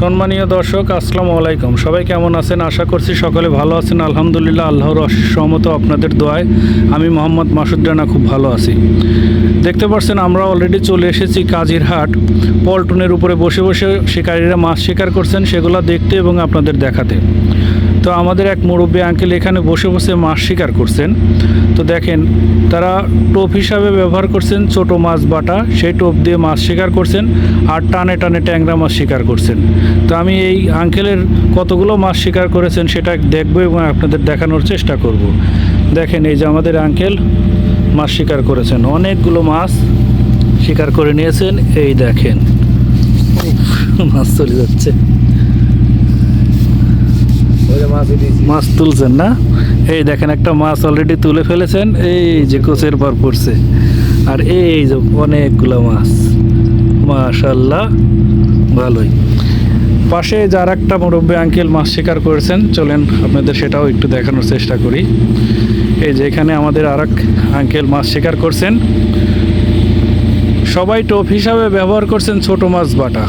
সম্মানীয় দর্শক, আসসালামু আলাইকুম। সবাই কেমন আছেন? আশা করছি সকলে ভালো আছেন। আলহামদুলিল্লাহ, আল্লাহর সহমত আপনাদের দোয়ায় আমি মোহাম্মদ মাসুদ রানা খুব ভালো আছি। দেখতে পাচ্ছেন, আমরা অলরেডি চলে এসেছি কাজিরহাট। পল্টনের উপরে বসে বসে শিকারীরা মাছ শিকার করছেন, সেগুলো দেখতে এবং আপনাদের দেখাতে। তো আমাদের এক মুরব্বী আঙ্কেল এখানে বসে বসে মাছ শিকার করছেন। তো দেখেন, তারা টোপ হিসাবে ব্যবহার করছেন, ছোট মাছ বাটা, সেই টোপ দিয়ে মাছ শিকার করছেন আর টানে টানে ট্যাংরা মাছ শিকার করছেন। তো আমি এই আঙ্কেলের কতগুলো মাছ শিকার করেছেন সেটা দেখব এবং আপনাদের দেখানোর চেষ্টা করব। দেখেন, এই যে আমাদের আঙ্কেল মাছ শিকার করেছেন। অনেকগুলো মাছ শিকার করে নিয়েছেন। এই দেখেন মাছ চলে যাচ্ছে। মাছ তুলছেন না? এই দেখেন, একটা মাছ অলরেডি তুলে ফেলেছেন, এই যে কোচের পর পড়ছে। আর এই যে অনেকগুলো মাছ। মাশাল্লাহ ভালোই। পাশে যার একটা মুরব্বী আঙ্কেল মাছ শিকার করেছেন, চলেন আপনাদের সেটাও একটু দেখানোর চেষ্টা করি। এই যে এখানে আমাদের আর আঙ্কেল মাছ শিকার করছেন। সবাই টোপ হিসাবে ব্যবহার করছেন ছোট মাছ বাটা।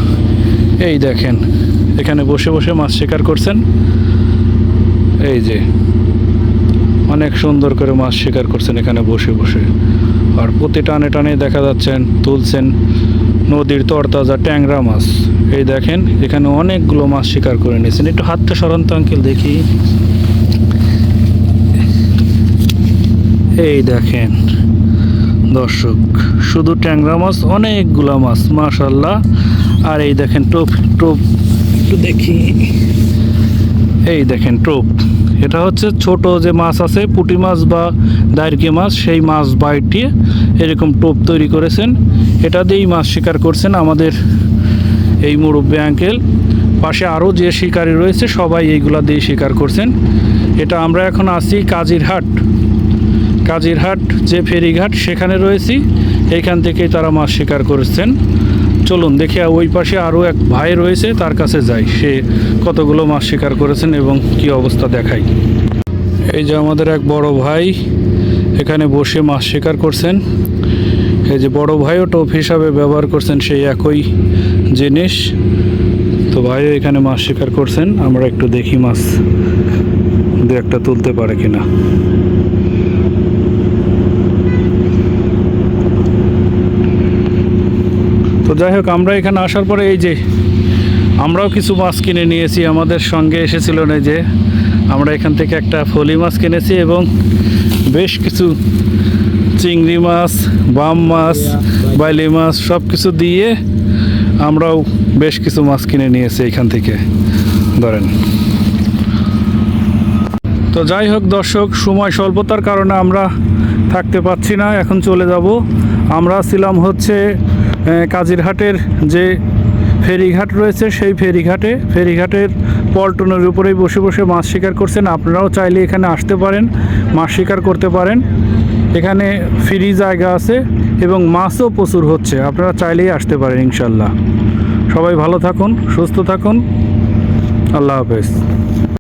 এই দেখেন, এখানে বসে বসে মাছ শিকার করছেন। এই যে, অনেক সুন্দর করে মাছ শিকার করছেন এখানে বসে বসে। আর প্রতি টানে টানে দেখা যাচ্ছেন, তুলছেন নদীর তরতাজা ট্যাংরা মাছ। এই দেখেন, এখানে অনেকগুলো মাছ শিকার করে নিয়েছেন। একটু হাতটা সরান্ত আঙ্কেল দেখি। এই দেখেন, দর্শক, শুধু ট্যাংরা মাছ, অনেকগুলো মাছ মাশাল্লাহ আর এই দেখেন টোপ টোপ, একটু দেখি। এই দেখেন টোপ। এটা হচ্ছে ছোট যে মাছ আছে, পুঁটি মাছ বা দাইরকি মাছ, সেই মাছ বাইটিয়ে এরকম টোপ তৈরি করেছেন। এটা দিয়েই মাছ শিকার করছেন আমাদের এই মুরব্বী আঙ্কেল। পাশে আরও যে শিকারি রয়েছে, সবাই এইগুলা দিয়ে শিকার করছেন। এটা আমরা এখন আছি কাজিরহাট। কাজিরহাট যে ফেরিঘাট, সেখানে রয়েছি। এইখান থেকেই তারা মাছ শিকার করেছেন। চলুন দেখে ওই পাশে আরও এক ভাই রয়েছে, তার কাছে যাই। সে কতগুলো মাছ শিকার করেছেন এবং কি অবস্থা দেখাই। এই যে আমাদের এক বড় ভাই, এখানে বসে মাছ শিকার করছেন। এই যে বড় ভাইও টোপ হিসাবে ব্যবহার করছেন সেই একই জিনিস। তো ভাইও এখানে মাছ শিকার করছেন, আমরা একটু দেখি মাছ। দু একটা তুলতে পারে কিনা। তো যাই হোক, আমরা এখানে আসার পরে এই যে আমরাও কিছু মাছ কিনে নিয়েছি, আমাদের সঙ্গে এসেছিল না যে, আমরা এখান থেকে একটা ফলি মাছ কিনেছি এবং বেশ কিছু চিংড়ি মাছ, বাম মাছ, বাইলি মাছ সব কিছু দিয়ে আমরাও বেশ কিছু মাছ কিনে নিয়েছি এখান থেকে, ধরেন। তো যাই হোক দর্শক, সময় স্বল্পতার কারণে আমরা থাকতে পাচ্ছি না, এখন চলে যাব। আমরা ছিলাম হচ্ছে কাজিরহাটের যে ফেরিঘাট রয়েছে, সেই ফেরিঘাটে, ফেরিঘাটের পল্টনের উপরেই বসে বসে মাছ শিকার করছেন। আপনারাও চাইলে এখানে আসতে পারেন, মাছ শিকার করতে পারেন। এখানে ফ্রি জায়গা আছে এবং মাছও প্রচুর হচ্ছে। আপনারা চাইলেই আসতে পারেন, ইনশাল্লাহ। সবাই ভালো থাকুন, সুস্থ থাকুন। আল্লাহ হাফেজ।